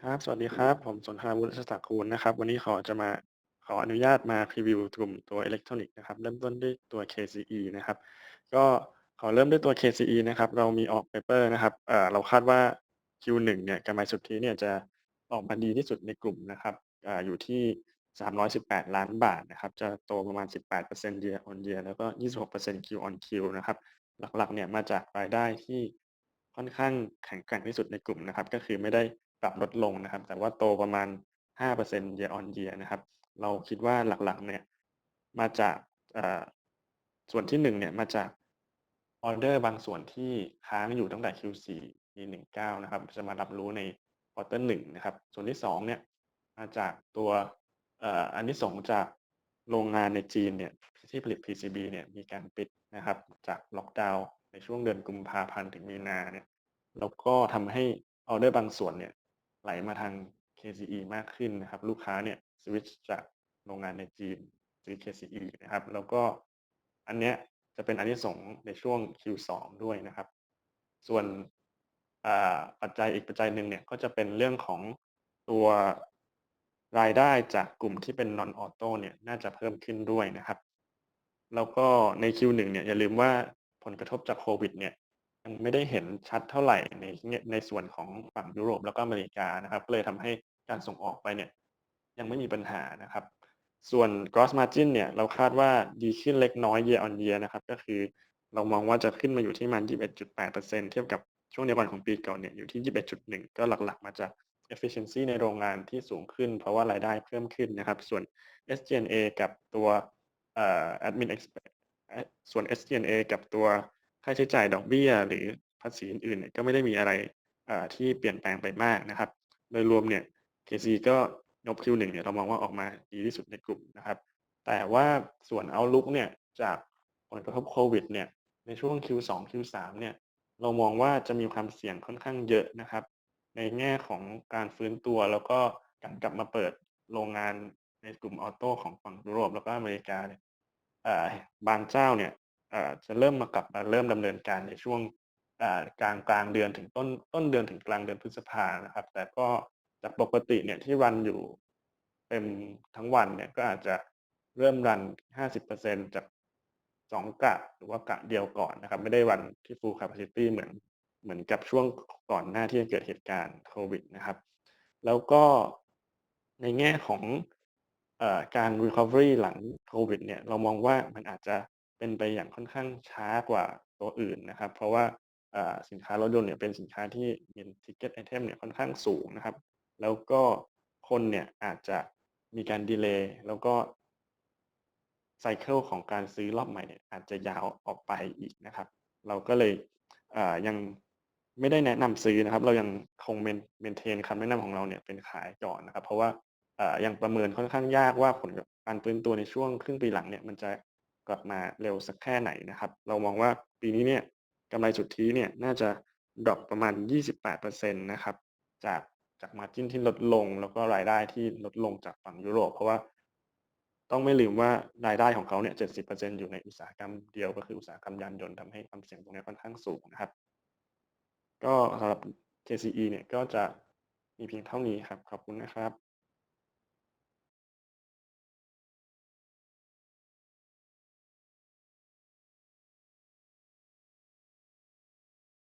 ครับ สวัสดีครับ ผมสนธาวุฒิ รัชตระกูลนะครับ วันนี้ขอจะมา ขออนุญาตมาพรีวิวกลุ่มตัวอิเล็กทรอนิกส์นะครับ เริ่มต้นด้วยตัว KCE นะครับ ก็ขอเริ่มด้วยตัว KCE นะครับ เรามีออกเปเปอร์นะครับ เอ่อ เราคาดว่า Q1 เนี่ยกำไรสุทธิเนี่ยจะออกมาดีที่สุดในกลุ่มนะครับ อ่า อยู่ที่ 318 ล้านบาทนะครับ จะโตประมาณ 18% year on year แล้วก็ 26% Q on Q นะครับ หลักๆ เนี่ยมาจากรายได้ที่ค่อนข้างแข็งแกร่งที่สุดในกลุ่มนะครับ ก็คือไม่ได้ ปรับลดลงนะครับ แต่ว่าโตประมาณ 5% year on year นะครับ เราคิดว่าหลักๆ เนี่ยมาจากส่วนที่1เนี่ยมาจากออเดอร์บางส่วนที่ค้างอยู่ตั้งแต่ Q4 ปี19นะครับ จะมารับรู้ในควอเตอร์1นะครับ ส่วนที่2เนี่ยมาจากตัวอ่ออานิสงจากโรงงานในจีนเนี่ยที่ผลิต PCB เนี่ยมีการปิดนะครับ จากล็อกดาวน์ในช่วงเดือนกุมภาพันธ์ถึงมีนาเนี่ยแล้วก็ทำให้ออเดอร์บางส่วนเนี่ย ไหลมาทาง KCE มากขึ้นนะครับ ลูกค้าเนี่ยสวิตช์จากโรงงานในจีนซื้อ KCE นะครับ แล้วก็อันเนี้ยจะเป็นอานิสงส์ในช่วง Q2 ด้วยนะครับ ส่วนอ่าปัจจัยอีกปัจจัยหนึ่งเนี่ยก็จะเป็นเรื่องของตัวรายได้จากกลุ่มที่เป็น Non Auto เนี่ยน่าจะเพิ่มขึ้นด้วยนะครับ แล้วก็ใน Q1 เนี่ยอย่าลืมว่าผลกระทบจากโควิดเนี่ย ยังไม่ได้เห็นชัดเท่าไหรในในในส่วนของฝั่งยุโรปแล้วก็อเมริกานะครับก็เลยทำให้การส่งออกไปเนี่ยยังไม่มีปัญหานะครับ ส่วน Gross Margin เนี่ยเราคาดว่าดีขึ้นเล็กน้อย year on year นะครับ ก็คือเรามองว่าจะขึ้นมาอยู่ที่ประมาณ 21.8%เทียบกับช่วงเดียวกันของปีก่อนเนี่ยอยู่ที่ 21.1 ก็หลักๆ มาจาก Efficiency ในโรงงานที่สูงขึ้น เพราะว่ารายได้เพิ่มขึ้นนะครับ ส่วน SG&A กับตัวเออ Admin Expe เอ๊ะส่วน SG&A กับตัว ค่าใช้จ่ายดอกเบี้ย หรือภาษีอื่น ๆ เนี่ย ก็ไม่ได้มีอะไร อ่า ที่เปลี่ยนแปลงไปมากนะครับ โดยรวมเนี่ย KC ก็งบ Q1 เนี่ย เรามองว่าออกมาดีที่สุดในกลุ่มนะครับ แต่ว่าส่วน Outlook เนี่ย จากผลกระทบโควิดเนี่ย ในช่วง Q2 Q3 เนี่ย เรามองว่าจะมีความเสี่ยงค่อนข้างเยอะนะครับ ในแง่ของการฟื้นตัว แล้วก็การกลับมาเปิดโรงงานในกลุ่มออโต้ของฝั่งยุโรป แล้วก็อเมริกาเนี่ยอ่าบางเจ้าเนี่ย จะเริ่มมากลับมาเริ่มดำเนินการในช่วงกลางกลางเดือนถึงต้นต้นเดือนถึงกลางเดือนพฤษภานะครับ แต่ก็จากปกติเนี่ยที่รันอยู่เต็มทั้งวันเนี่ยก็อาจจะเริ่มรัน 50%จาก2กะหรือว่ากะเดียวก่อนนะครับ ไม่ได้รันที่ Full Capacity เหมือนเหมือนกับช่วงก่อนหน้าที่จะเกิดเหตุการณ์โควิดนะครับ แล้วก็ในแง่ของอการ recovery หลังโควิดเนี่ยเรามองว่ามันอาจจะ เป็นไปอย่างค่อนข้างช้ากว่าตัวอื่นนะครับ เพราะว่าสินค้ารถยนต์เนี่ยเป็นสินค้าที่มี Ticket Item เนี่ยค่อนข้างสูงนะครับ แล้วก็คนเนี่ยอาจจะมีการดีเลย์แล้วก็ไซเกิลของการซื้อรอบใหม่เนี่ยอาจจะยาวออกไปอีกนะครับ เราก็เลยยังไม่ได้แนะนำซื้อนะครับ เรายังคง main maintain คำแนะนำของเราเนี่ยเป็นขายก่อนนะครับ เพราะว่าอ่ายังประเมินค่อนข้างยากว่าผลการฟื้นตัวในช่วงครึ่งปีหลังเนี่ยมันจะ กลับมาเร็วสักแค่ไหนนะครับ เรามองว่าปีนี้เนี่ยกำไรสุทธิเนี่ยน่าจะดรอปประมาณ 28%นะครับจากจาก Margin ที่ลดลงแล้วก็รายได้ที่ลดลงจากฝั่งยุโรป เพราะว่าต้องไม่ลืมว่ารายได้ของเขาเนี่ย 70%อยู่ในอุตสาหกรรมเดียวก็คืออุตสาหกรรมยานยนต์ทำให้ความเสี่ยงตรงนี้ค่อนข้างสูงนะครับ ก็สำหรับ KCE เนี่ยก็จะมีเพียงเท่านี้ครับ ขอบคุณนะครับ